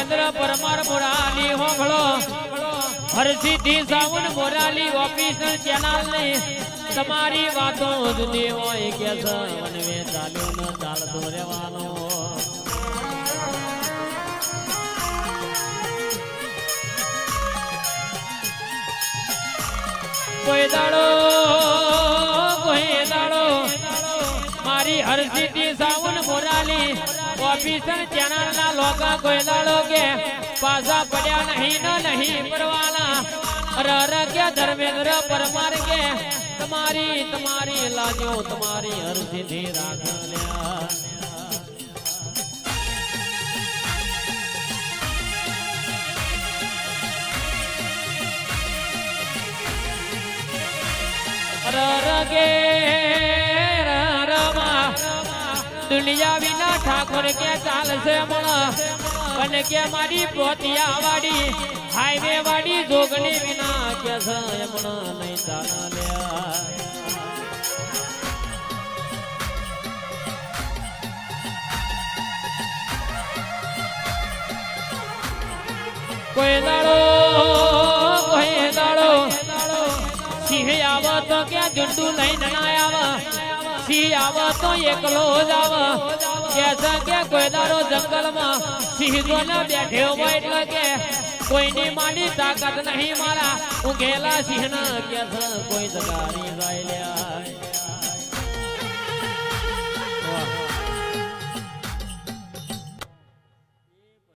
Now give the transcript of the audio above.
ધર્મેન્દ્ર પરમાર મોરાલી હોંભળો. Harsiddhi Savan Morali officer channel ને. તમારી વાતો જુદી હોય કે વનવે ચાલ્યો ન ચાલતો રહેવાનો. કોઈ દાડો કોઈ દાડો. મારી હરસિદ્ધિ સાવન મોરાલી ઓફિસર ચેનલ ના લોકો દાડો કે પાછા પડ્યા નહીં, ન નહીં પરવાના રર કે ધર્મેન્દ્ર પરમાર કે તમારી તમારી લાજો, તમારી હરસિદ્ધિ રાખલ્યા રરગે દુનિયા વિના ઠાકોર કે ચાલશે મણ? અને કે મારી પોતિયા વાડી હાઈવે વાડી જોગણી વિના કે કોઈ દાડો કોઈ દાડો સિંહ આવ તો સિંહ આવ તો એકલો જ આવે. કે કોઈ દાડો જંગલમાં સિંહ તો ના બેઠે હોય એટલે કે કોઈની માની તાકાત નહીં મારા. ઊંઘેલા સિંહ ના કે કોઈ જગારી જાય